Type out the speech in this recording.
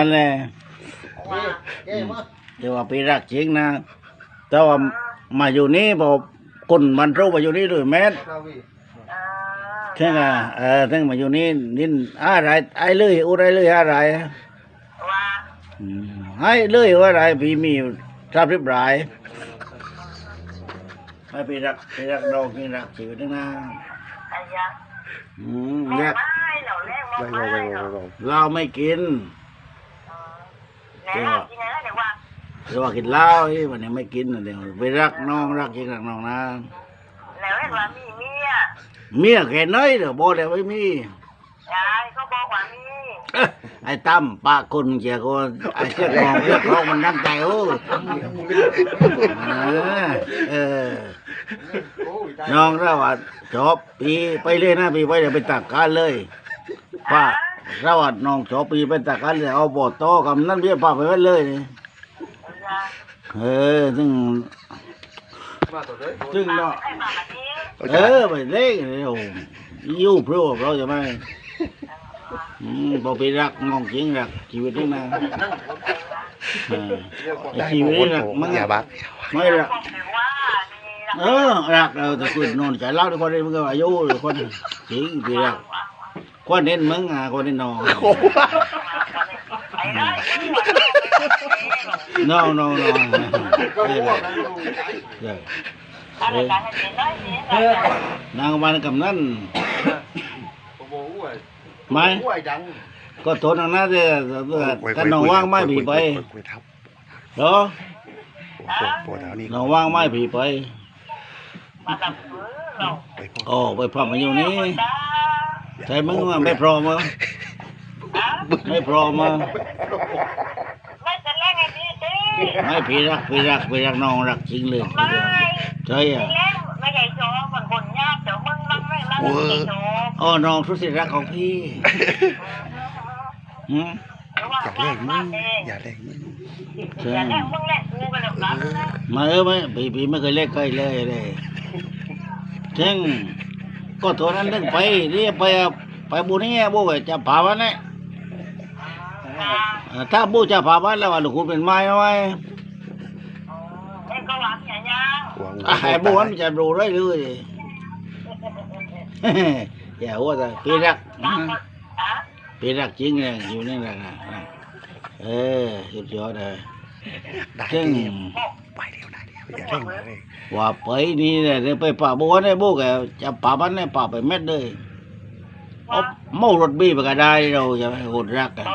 นั่นแหละว่เดี๋ยวว่าไปรักจริงนะ แต่ว่ามาอยู่นี่พอคนมันรู้มาอยู่นี่ด้วยแม่นคาวีอ่าใช่ไหมเออถึงมาอยู่นี่นินอะไรไอ้เลยอุไรเลยอะไรว่าอืมให้เลยว่าอะไรพี่มีทราบริบรายให้ไปรักไปรักดอกนี่รักชีวิตนึงนะไอ้ยะอืมแรกไม่เหรอแรกมาไม่เหรอเราไม่กิน ไหนล่ะที่ไหนล่ะเดี๋ยวว่าแต่ว่ากินเหล้าไอ้วันนี้ไม่กินนะเดี๋ยวไปรักน้องรักจริงรักน้องนะแล้วเห็นว่ามีเมียเมียแค่น้อยเดี๋ยวบอกแล้วไม่มียายเขาบอกว่ามีไอ้ตั้มปากคนเจียก็ไอ้เสื้อคองเสื้อคองมันน้ำใจโอ้เออเออโอ้ยตายน้องเราว่าชอบปีไปเลยนะปีไปเดี๋ยวไปตักการเลยป้า เราว่าน้องชอปีไปตักการเลยเอาบอโตกับนั่นเบี้ยปาไปไว้เลยนี่เออซึ่งซึ่งเนาะเออไปเล่นเลยโอ้ยู่พรูเราจะไม่บอืมพอไปรักน้องจริงรักชีวิตนี่นะชีวิตนี่รักมันไม่รักเออรักเราแต่คุณนอนใจเล่าทุกคนเลยมึงก็อายุคนจริงพี่รัก คนเน้นมึงอะคนเน้นน้องไอ้ได้น้องน้องน้องก็เอรู้อว่าเอออะไรกันเห็นได้เนี่ยนางวันกับนั่นโอ้โหอ้วยไม่อ้วยดังก็ทนเอาหน้าเด้อถ้าน้องว่างไม่ผีไปคุยทับเหรอปวดปวดแล้วนี่น้องว่างไม่ผีไปมาดับมือเราไปพ่อโอ้ไปพร้อมมาอยู่นี่ ใช่มึงว่าไม่พร้อมมั้งไม่พร้อมมั้งไม่จะเล่นไงพี่สิไม่ผีรักผีรักผีรักน้องรักจริงเลยไม่ใช่อะเล่นไม่ใช่โจ๊กบางคนยากเดี๋ยวมึงมันไม่มันไม่ใช่โจ๊กอ๋อน้องทุสิรักของพี่หืมอย่าแรงมึงอย่าแรงมึงใช่อย่าเล่นมึงเล่นกูกันแบบนั้นนะมาเออไม่ผีผีไม่เคยเล่นใครเลยเลยถึง ก็ตัวนั้นนึงไปเรียกไปอะไปบุนี่บุกจะพาวันนี้เอ่อถ้าบุจะพาวันแล้วว่าลูกคุณเป็นไม้ไหมเอ็งก็หวังอย่างยังกลัวงูอะไอ้บุมันจะรู้ได้เลยอย่าหัวแต่พี่รักตั้งอะพี่รักจริงเลยอยู่นี่แหละนะเออสุดยอดเลยได้ซึ่งเดียวไปเดีย วได้เดียวอย่าแรงอย่าแรงว่าไปนี่เนี่ยเดี๋ยวไปป่าบัวเนี่ยบุกแกจะป่าบ้านเนี่ยป่าไปเม็ดเลยเอาเมารถบี้ไปก็ได้เราจะไปหดรักกัน